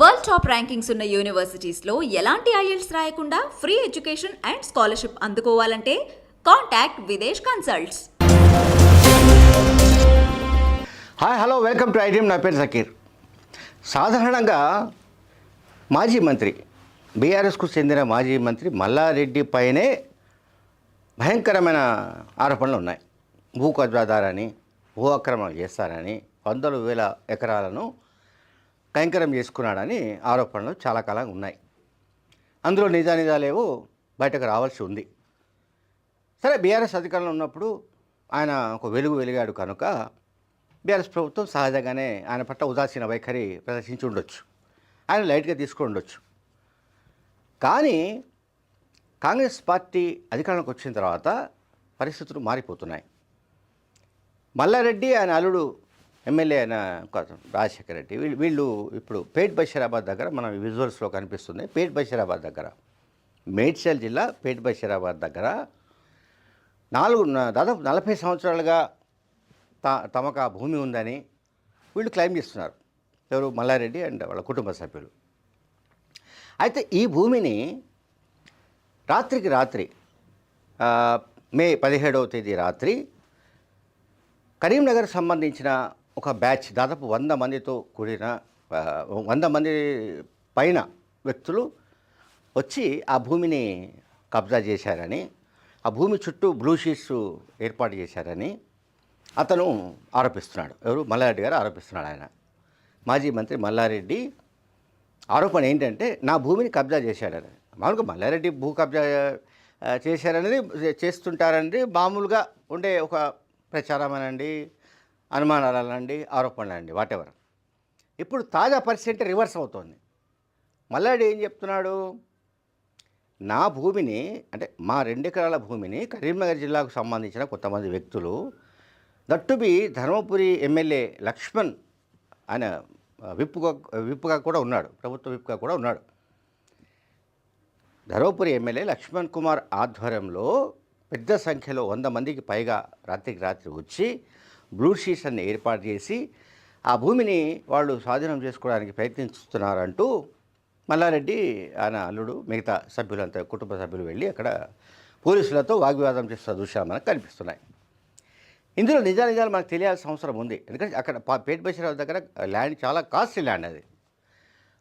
World top rankings ఉన్న యూనివర్సిటీస్లో ఎలాంటి IELTS రాయకుండా free education and scholarship అందుకోవాలంటే contact Videsh consults hi hello welcome to idiom నా పేరు సకీర్ సాధారణంగా మాజీ మంత్రి బీఆర్ఎస్కు చెందిన మాజీ మంత్రి మల్లారెడ్డి పైనే భయంకరమైన ఆరోపణలు ఉన్నాయి. భూ కబ్జాదారని భూ అక్రమాలు చేస్తారని వందల వేల ఎకరాలను కైంకర్యం చేసుకున్నాడని ఆరోపణలు చాలా కాలంగా ఉన్నాయి. అందులో నిజానిజాలేవో బయటకు రావాల్సి ఉంది. సరే బీఆర్ఎస్ అధికారంలో ఉన్నప్పుడు ఆయన ఒక వెలుగు వెలిగాడు కనుక బీఆర్ఎస్ ప్రభుత్వం సహజంగానే ఆయన పట్ల ఉదాసీన వైఖరి ప్రదర్శించి ఉండొచ్చు. ఆయన లైట్గా తీసుకొని ఉండొచ్చు. కానీ కాంగ్రెస్ పార్టీ అధికారంలోకి వచ్చిన తర్వాత పరిస్థితులు మారిపోతున్నాయి. మల్లారెడ్డి ఆయన అల్లుడు ఎమ్మెల్యే అయిన రాజశేఖర రెడ్డి వీళ్ళు వీళ్ళు ఇప్పుడు పేట్ బషీరాబాద్ దగ్గర మనం విజువల్స్లో కనిపిస్తుంది. పేట్ బషీరాబాద్ దగ్గర మేడ్చల్ జిల్లా పేట్ బషీరాబాద్ దగ్గర నాలుగు దాదాపు నలభై సంవత్సరాలుగా త తమకు ఆ భూమి ఉందని వీళ్ళు క్లెయిమ్ చేస్తున్నారు. ఎవరు? మల్లారెడ్డి అండ్ వాళ్ళ కుటుంబ సభ్యులు. అయితే ఈ భూమిని రాత్రికి రాత్రి మే పదిహేడవ తేదీ రాత్రి కరీంనగర్ సంబంధించిన ఒక బ్యాచ్ దాదాపు వంద మందితో కూడిన వంద మంది పైన వ్యక్తులు వచ్చి ఆ భూమిని కబ్జా చేశారని ఆ భూమి చుట్టూ బ్లూ షీట్స్ ఏర్పాటు చేశారని అతను ఆరోపిస్తున్నాడు. ఎవరు? మల్లారెడ్డి గారు ఆరోపిస్తున్నాడు ఆయన. మాజీ మంత్రి మల్లారెడ్డి ఆరోపణ ఏంటంటే నా భూమిని కబ్జా చేశాడని. మామూలుగా మల్లారెడ్డి భూ కబ్జా చేశారనేది చేస్తుంటారండి మామూలుగా ఉండే ఒక ప్రచారం అనండి అనుమానాలండి ఆరోపణలండి వాటెవర్ ఇప్పుడు తాజా పరిస్థితి రివర్స్ అవుతోంది. మల్లాడు ఏం చెప్తున్నాడు? నా భూమిని అంటే మా రెండెకరాల భూమిని కరీంనగర్ జిల్లాకు సంబంధించిన కొంతమంది వ్యక్తులు దట్టుబి ధర్మపురి ఎమ్మెల్యే లక్ష్మణ్ ఆయన విప్పుగా విప్పుగా కూడా ఉన్నాడు ప్రభుత్వ విప్పుగా కూడా ఉన్నాడు. ధర్మపురి ఎమ్మెల్యే లక్ష్మణ్ కుమార్ ఆధ్వర్యంలో పెద్ద సంఖ్యలో వంద మందికి పైగా రాత్రికి రాత్రి వచ్చి బ్లూ షీట్స్ అన్ని ఏర్పాటు చేసి ఆ భూమిని వాళ్ళు స్వాధీనం చేసుకోవడానికి ప్రయత్నిస్తున్నారంటూ మల్లారెడ్డి ఆయన అల్లుడు మిగతా సభ్యులంతా కుటుంబ సభ్యులు వెళ్ళి అక్కడ పోలీసులతో వాగ్వివాదం చేస్తున్న దృశ్యాలు మనకు కనిపిస్తున్నాయి. ఇందులో నిజా నిజాలు మనకు తెలియాల్సిన అవసరం ఉంది. ఎందుకంటే అక్కడ పేట పేట్ బషీరావు దగ్గర ల్యాండ్ చాలా కాస్ట్లీ ల్యాండ్ అది.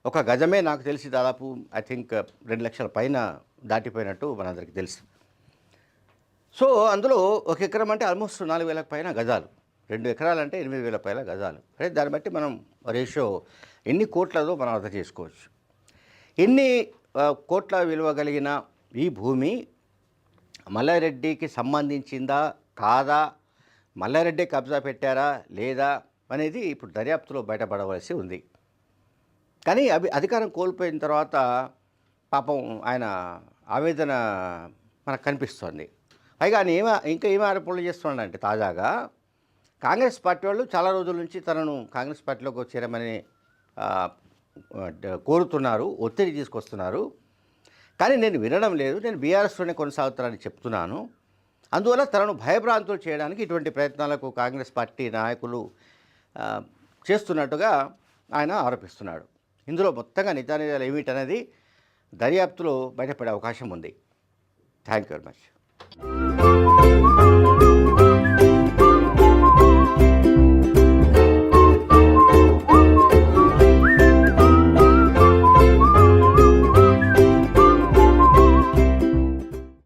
ఒక గజమే నాకు తెలిసి దాదాపు ఐ థింక్ రెండు లక్షల పైన దాటిపోయినట్టు మనందరికీ తెలుసు. సో అందులో ఒక ఎకరం అంటే ఆల్మోస్ట్ నాలుగు వేలకు పైన గజాలు. రెండు ఎకరాలంటే ఎనిమిది వేల పైల గజాలు. అంటే దాన్ని బట్టి మనం రేషియో ఎన్ని కోట్లదో మనం అర్థం చేసుకోవచ్చు. ఎన్ని కోట్ల విలువ కలిగిన ఈ భూమి మల్లారెడ్డికి సంబంధించిందా కాదా మల్లారెడ్డి కబ్జా పెట్టారా లేదా అనేది ఇప్పుడు దర్యాప్తులో బయటపడవలసి ఉంది. కానీ అవి అధికారం కోల్పోయిన తర్వాత పాపం ఆయన ఆవేదన మనకు కనిపిస్తోంది. పైగా ఆయన ఏమ ఇంకా ఏమి ఆరోపణలు చేస్తున్నాడంటే తాజాగా కాంగ్రెస్ పార్టీ వాళ్ళు చాలా రోజుల నుంచి తనను కాంగ్రెస్ పార్టీలోకి చేరమని కోరుతున్నారు ఒత్తిడి తీసుకొస్తున్నారు. కానీ నేను వినడం లేదు. నేను బీఆర్ఎస్లోనే కొనసాగుతానని చెప్తున్నాను. అందువల్ల తనను భయభ్రాంతులు చేయడానికి ఇటువంటి ప్రయత్నాలకు కాంగ్రెస్ పార్టీ నాయకులు చేస్తున్నట్టుగా ఆయన ఆరోపిస్తున్నాడు. ఇందులో మొత్తంగా నిజానిజాలు ఏమిటనేది దర్యాప్తులో బయటపడే అవకాశం ఉంది. Thank you very much.